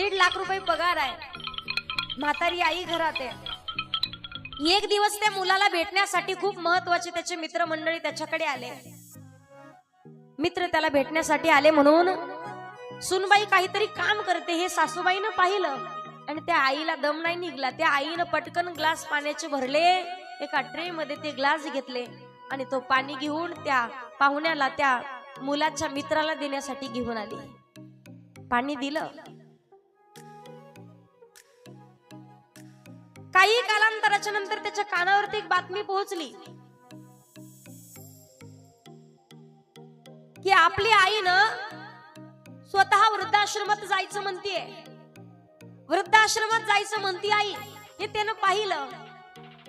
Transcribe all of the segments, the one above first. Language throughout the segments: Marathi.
दीड लाख रुपये पगार आहे. म्हातारी आई घरात आहे. एक दिवस त्या मुलाला भेटण्यासाठी खूप महत्त्वाचे त्याचे मित्रमंडळी त्याच्याकडे आले. मित्र त्याला भेटण्यासाठी आले म्हणून सुनबाई काहीतरी काम करते हे सासूबाईनं पाहिलं आणि त्या आईला दम नाही निघला. त्या आईनं पटकन ग्लास पाण्याचे भरले एका ट्रे मध्ये ते ग्लास घेतले आणि तो पाणी घेऊन त्या पाहुण्याला त्या मुलाच्या मित्राला देण्यासाठी घेऊन आली. पाणी दिलं. काही कालांतराच्या नंतर त्याच्या कानावरती एक बातमी पोहोचली. की आपली आई ना स्वतः वृद्धाश्रमात जायचं म्हणतीये. वृद्धाश्रमात जायचं म्हणती आई हे त्यानं पाहिलं.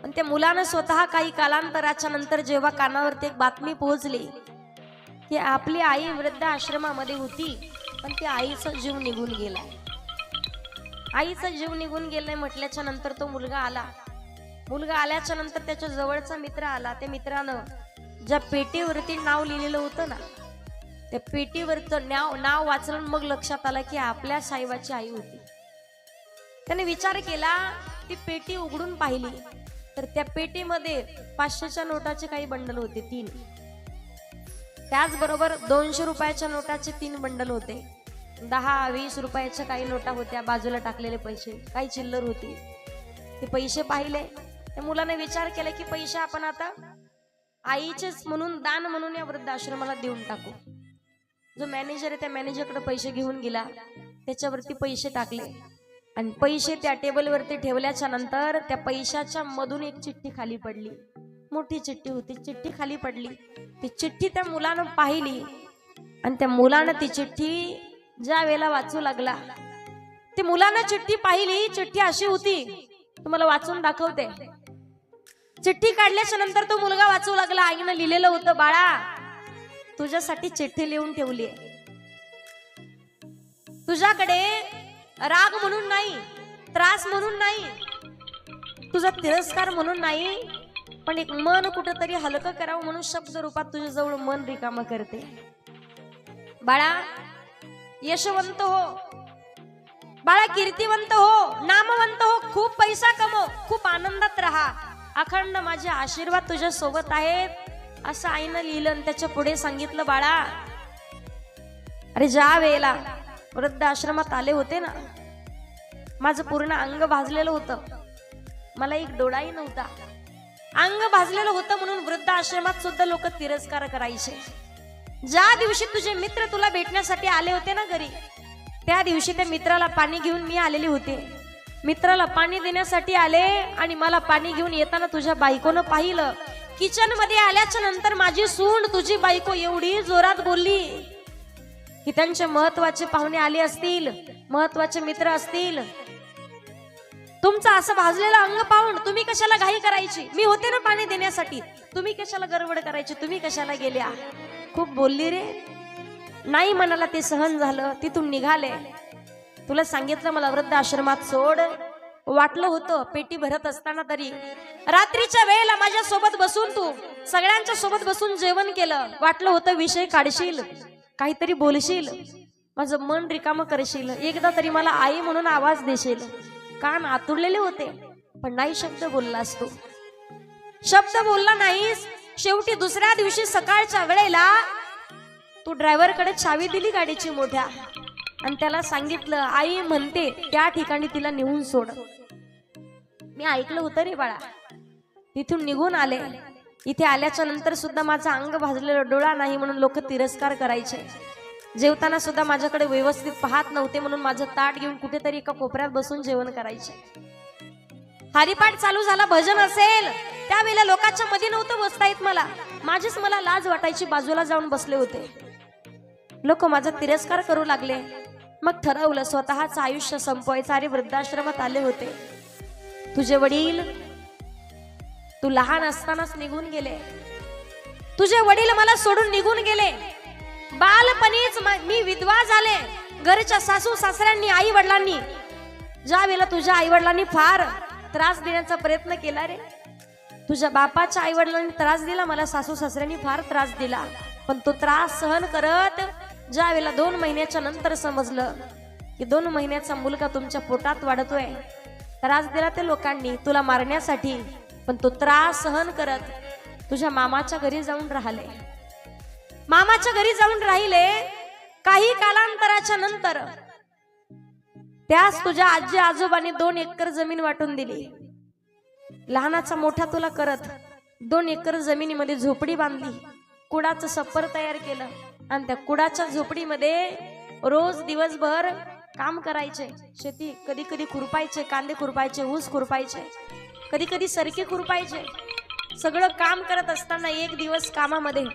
पण त्या मुलानं स्वतः काही कालांतराच्या नंतर जेव्हा कानावरती एक बातमी पोहोचली की आपली आई वृद्ध आश्रमामध्ये होती पण त्या आईचा जीव निघून गेला आईचा जीव निघून गेलाय म्हटल्याच्या नंतर तो मुलगा आला. मुलगा आल्याच्यानंतर त्याच्या जवळचा मित्र आला. त्या मित्रानं ज्या पेटीवरती नाव लिहिलेलं होतं ना त्या पेटीवरचं नाव नाव वाचलं मग लक्षात आलं की आपल्या साहेबाची आई होती. त्याने विचार केला ती पेटी उघडून पाहिली. तर त्या पेटीमध्ये पाचशेच्या नोटाचे काही बंडल होते तीन. त्याचबरोबर दोनशे रुपयाच्या नोटाचे तीन बंडल होते. दहा वीस रुपयाच्या काही नोटा होत्या बाजूला टाकलेले पैसे काही चिल्लर होती. ते पैसे पाहिले. त्या मुलाने विचार केला की पैसे आपण आता आईचेच म्हणून दान म्हणून या वृद्धाश्रमाला देऊन टाकू. जो मॅनेजर आहे त्या मॅनेजरकडे पैसे घेऊन गेला. त्याच्यावरती पैसे टाकले. आणि पैसे त्या टेबलवरती ठेवल्याच्या नंतर त्या पैशाच्या मधून एक चिठ्ठी खाली पडली. मोठी चिठ्ठी होती. चिठ्ठी खाली पडली. ती चिठ्ठी त्या मुलानं पाहिली. आणि त्या मुलानं ती चिठ्ठी ज्या वेळेला वाचू लागला. ती मुलानं चिठ्ठी पाहिली चिठ्ठी अशी होती तुम्हाला वाचून दाखवते. चिठ्ठी काढल्याच्या नंतर तो मुलगा वाचू लागला. आईनं लिहिलेलं होतं बाळा तुझ्यासाठी चिठ्ठी लिहून ठेवली तुझ्याकडे राग म्हणून नाही त्रास म्हणून नाही तुझा तिरस्कार म्हणून नाही पण एक मन कुठंतरी हलकं करावं म्हणून शब्द रूपात तुझ्या जवळ मन रिकामं करते. बाळा यशवंत हो. बाळा कीर्तिवंत हो. नामवंत हो. खूप पैसा कमव. खूप आनंदात राहा. अखंड माझे आशीर्वाद तुझ्या सोबत आहेत. असं आईनं लिहिलं आणि त्याच्या पुढे सांगितलं बाळा अरे ज्या वेळेला वृद्ध आश्रमात आले होते ना माझं पूर्ण अंग भाजलेलं होतं. मला एक डोळाही नव्हता. अंग भाजलेलं होतं म्हणून वृद्ध आश्रमात सुद्धा लोक तिरस्कार करायचे. ज्या दिवशी तुझे मित्र तुला भेटण्यासाठी आले होते ना घरी त्या दिवशी त्या मित्राला पाणी घेऊन मी आलेली होते. मित्राला पाणी देण्यासाठी आले आणि मला पाणी घेऊन येताना तुझ्या बायकोनं पाहिलं. किचनमध्ये आल्याच्यानंतर माझी सून तुझी बायको एवढी जोरात बोलली की त्यांचे महत्त्वाचे पाहुणे आले असतील महत्त्वाचे मित्र असतील. तुमचं असं भाजलेलं अंग पाहून तुम्ही कशाला घाई करायची? मी होते ना पाणी देण्यासाठी. तुम्ही कशाला गडबड करायची? तुम्ही कशाला गेल्या? खूप बोलली रे. नाही मनाला ते सहन झालं तिथून निघाले. तुला सांगितलं मला वृद्ध आश्रमात सोड. वाटलं होतं पेटी भरत असताना तरी. रात्रीच्या वेळेला माझ्या सोबत बसून तू सगळ्यांच्या सोबत बसून जेवण केलं. वाटलं होतं विषय काढशील काहीतरी बोलशील. माझं मन रिकामं करशील. एकदा तरी मला आई म्हणून आवाज देशील. कान आतुरलेले होते पण नाही शब्द बोललास तू. शब्द बोलला नाहीस शेवटी दुसऱ्या दिवशी सकाळच्या वेळेला तू ड्रायव्हरकडे चावी दिली गाडीची मोठ्या. आणि त्याला सांगितलं आई म्हणते त्या ठिकाणी तिला नेऊन सोड. मी ऐकलं होतं रे बाळा. तिथून निघून आले. इथे आल्याच्यानंतर सुद्धा माझा अंग भाजलेला डोळा नाही म्हणून लोक तिरस्कार करायचे. जेवताना सुद्धा माझ्याकडे व्यवस्थित पाहत नव्हते म्हणून माझं ताट घेऊन कुठेतरी एका कोपऱ्यात बसून जेवण करायचे. हरिपाठ चालू झाला भजन असेल. त्यावेळेला लोकांच्या मध्ये नव्हतं बसता येत मला. माझीच मला लाज वाटायची बाजूला जाऊन बसले होते. लोक माझा तिरस्कार करू लागले. मग ठरवलं स्वतःच आयुष्य संपवायचं अरे वृद्धाश्रमात आले होते. तुझे वडील तू लहान असतानाच निघून गेले. तुझे वडील मला सोडून निघून गेले. बालपणीच मी विधवा झाले. घरच्या सासू सासऱ्यांनी आई वडिलांनी ज्या वेळेला तुझ्या आई वडिलांनी फार त्रास देण्याचा प्रयत्न केला रे. तुझ्या बापाच्या आई वडिलांनी त्रास दिला मला सासू सासऱ्यांनी फार त्रास दिला. पण तो त्रास सहन करत ज्या वेळेला दोन महिन्याच्या नंतर समजलं की दोन महिन्याचा मुलगा तुमच्या पोटात वाढतोय. त्रास दिला ते लोकांनी तुला मारण्यासाठी पण तो त्रास सहन करत तुझ्या मामाच्या घरी जाऊन राहिले. मामाच्या घरी जाऊन राहिले काही कालांतराच्या नंतर त्यास तुझ्या आजी आजोबांनी दोन एकर जमीन वाटून दिली. लहानाचा मोठा तुला करत दोन एकर जमिनीमध्ये झोपडी बांधली. कुडाचं सप्पर तयार केलं आणि त्या कुडाच्या झोपडीमध्ये रोज दिवसभर काम करायचे. शेती कधी कधी खुरपायचे कांदे खुरपायचे ऊस खुरपायचे. कधी कधी सरकी खुरपायचे. सगळं काम करत असताना एक दिवस कामामध्ये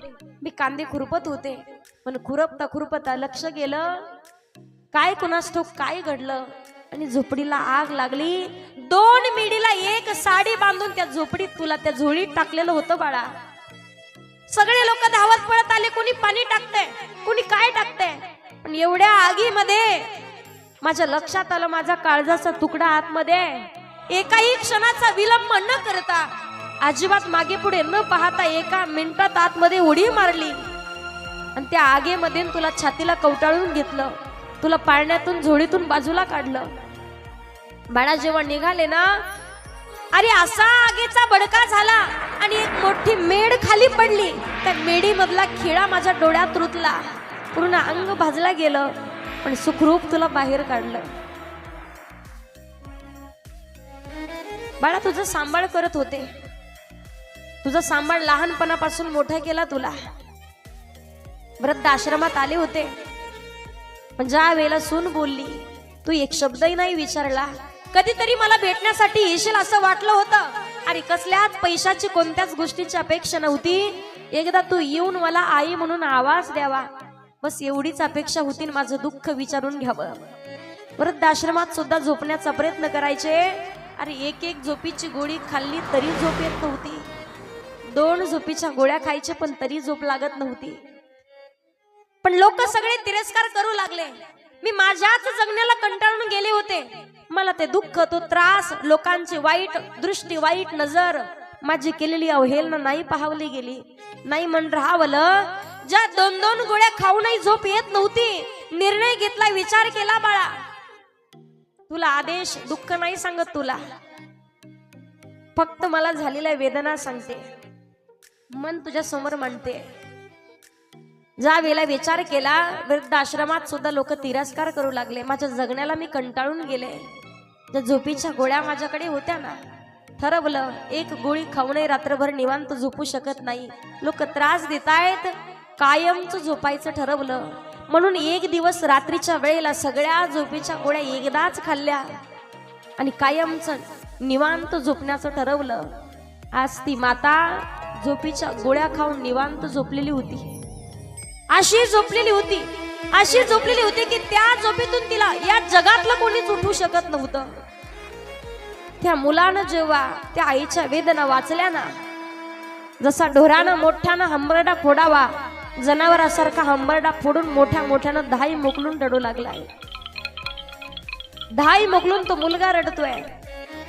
मी कांदे खुरपत होते. पण खुरपता खुरपता लक्ष गेलं. काय कुणास तो काय घडलं? आणि झोपडीला आग लागली. दोन मिडीला एक साडी बांधून त्या झोपडीत तुला त्या झोळीत टाकलेलं होतं बाळा. सगळे लोक धावत पळत आले कोणी पाणी टाकते कोणी काय टाकते पण एवढ्या आगीमध्ये माझ्या लक्षात आलं माझा काळजाचा तुकडा आतमध्ये. आहे. एकाही क्षणाचा विलंब न करता अजिबात मागे पुढे न पाहता एका मिनिटात आतमध्ये उडी मारली. आणि त्या आगेमध्ये तुला छातीला कवटाळून घेतलं. तुला पाळण्यातून झोडीतून बाजूला काढलं. बाळा जेव्हा निघाले ना अरे असा आगीचा बडका झाला आणि एक मोठी मेड खाली पडली. त्या मेडीमधला खिळा माझ्या डोळ्यात रुतला. पूर्ण अंग भाजला गेलं पण सुखरूप तुला बाहेर काढलं. बाळा तुझं सांभाळ करत होते. तुझा सांभाळ लहानपणापासून मोठा केला तुला. वृद्ध आश्रमात आले होते. पण ज्या वेळेला सून बोलली तू एक शब्दही नाही विचारला. कधीतरी मला भेटण्यासाठी येशील असं वाटलं होतं. अरे कसल्याच पैशाची कोणत्याच गोष्टीची अपेक्षा नव्हती. एकदा तू येऊन मला आई म्हणून आवाज द्यावा. बस एवढीच अपेक्षा होती माझं दुःख विचारून घ्यावं. वृद्धाश्रमात सुद्धा झोपण्याचा प्रयत्न करायचे. अरे एक एक झोपीची गोळी खाल्ली तरी झोप येत नव्हती. दोन झोपीच्या गोळ्या खायचे पण तरी झोप लागत नव्हती. पण लोक सगळे तिरस्कार करू लागले. मी माझ्याच जगण्याला कंटाळून गेले होते. मला ते दुःख तो त्रास लोकांची वाईट दृष्टी वाईट नजर माझी केलेली अवहेलना नाही पाहावली गेली. नाही म्हण राहावलं. ज्या दोन दोन गोळ्या खाऊनही झोप येत नव्हती निर्णय घेतला विचार केला बाळा. तुला आदेश दुःख नाही सांगत तुला. फक्त मला झालेल्या वेदना सांगते. मन तुझ्या समोर म्हणते ज्या वेळेला विचार केला वृद्धाश्रमात सुद्धा लोक तिरस्कार करू लागले. माझ्या जगण्याला मी कंटाळून गेले. ज्या झोपीच्या गोळ्या माझ्याकडे होत्या ना ठरवलं एक गोळी खाऊनही रात्रभर निवांत झोपू शकत नाही. लोक त्रास देत आहेत कायमचं झोपायचं ठरवलं. म्हणून एक दिवस रात्रीच्या वेळेला सगळ्या झोपीच्या गोळ्या एकदाच खाल्ल्या. आणि कायमचं निवांत झोपण्याचं ठरवलं. आज ती माता झोपीच्या गोळ्या खाऊन निवांत झोपलेली होती. अशी झोपलेली होती. अशी झोपलेली होती की त्या झोपेतून तिला या जगातलं कोणीच उठू शकत नव्हतं. त्या मुलानं जेव्हा त्या आईच्या वेदना वाचल्या ना जसा ढोरानं मोठ्यानं हंबरडा फोडावा जनावरासारखा हंबरडा फोडून मोठ्या मोठ्यानं धाई मोकलून रडू लागलाय. धाई मोकलून तो मुलगा रडतोय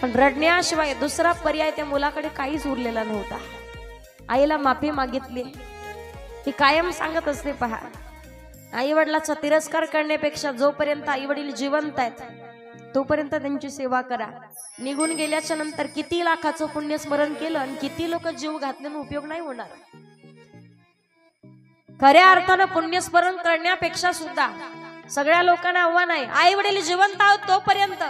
पण रडण्याशिवाय दुसरा पर्याय त्या मुलाकडे काहीच उरलेला नव्हता. आईला माफी मागितली. ती कायम सांगत असते पहा. आई वडिलाचा तिरस्कार करण्यापेक्षा जोपर्यंत आई वडील जिवंत आहेत तोपर्यंत त्यांची सेवा करा. निघून गेल्याच्यानंतर किती लाखाचं पुण्यस्मरण केलं आणि किती लोक जीव घातल्यानं उपयोग नाही होणार. खऱ्या अर्थानं पुण्यस्मरण करण्यापेक्षा सुद्धा सगळ्या लोकांना आव्हान आहे आई वडील जिवंत आहोत तोपर्यंत.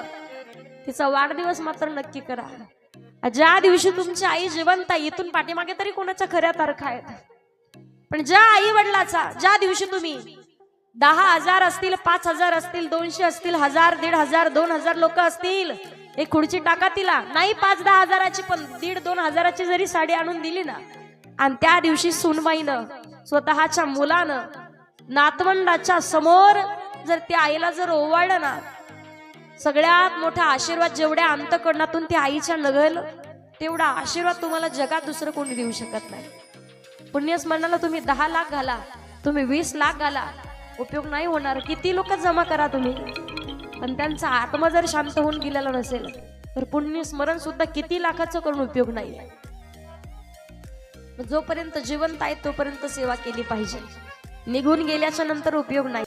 तिचा वाढदिवस मात्र नक्की करा. ज्या दिवशी तुमची आई जिवंत आहे इथून पाठीमागे तरी कोणाच्या खऱ्या तारखा आहेत? पण ज्या आई वडिलाचा ज्या दिवशी तुम्ही दहा हजार असतील पाच हजार असतील दोनशे असतील हजार दीड हजार दोन हजार लोक असतील एक खुर्ची टाका तिला. नाही पाच दहा हजाराची पण दीड दोन हजाराची जरी साडी आणून दिली ना आणि त्या दिवशी सुनवाईनं स्वतःच्या मुलानं नातवंडाच्या समोर जर त्या आईला जर ओवाळलं ना सगळ्यात मोठा आशीर्वाद जेवढ्या अंतकरणातून त्या आईच्या नगल तेवढा आशीर्वाद तुम्हाला जगात दुसरं कोणी देऊ शकत नाही. पुण्यस्मरणाला तुम्ही दहा लाख घाला तुम्ही वीस लाख घाला. उपयोग नाही होणार. किती लोक जमा करा तुम्ही? पण त्यांचा आत्मा जर शांत होऊन गेलेला नसेल तर पुण्यस्मरण सुद्धा किती लाखाचं करून उपयोग नाही. जोपर्यंत जिवंत आहे तोपर्यंत सेवा केली पाहिजे. निघून गेल्याच्यानंतर उपयोग नाही.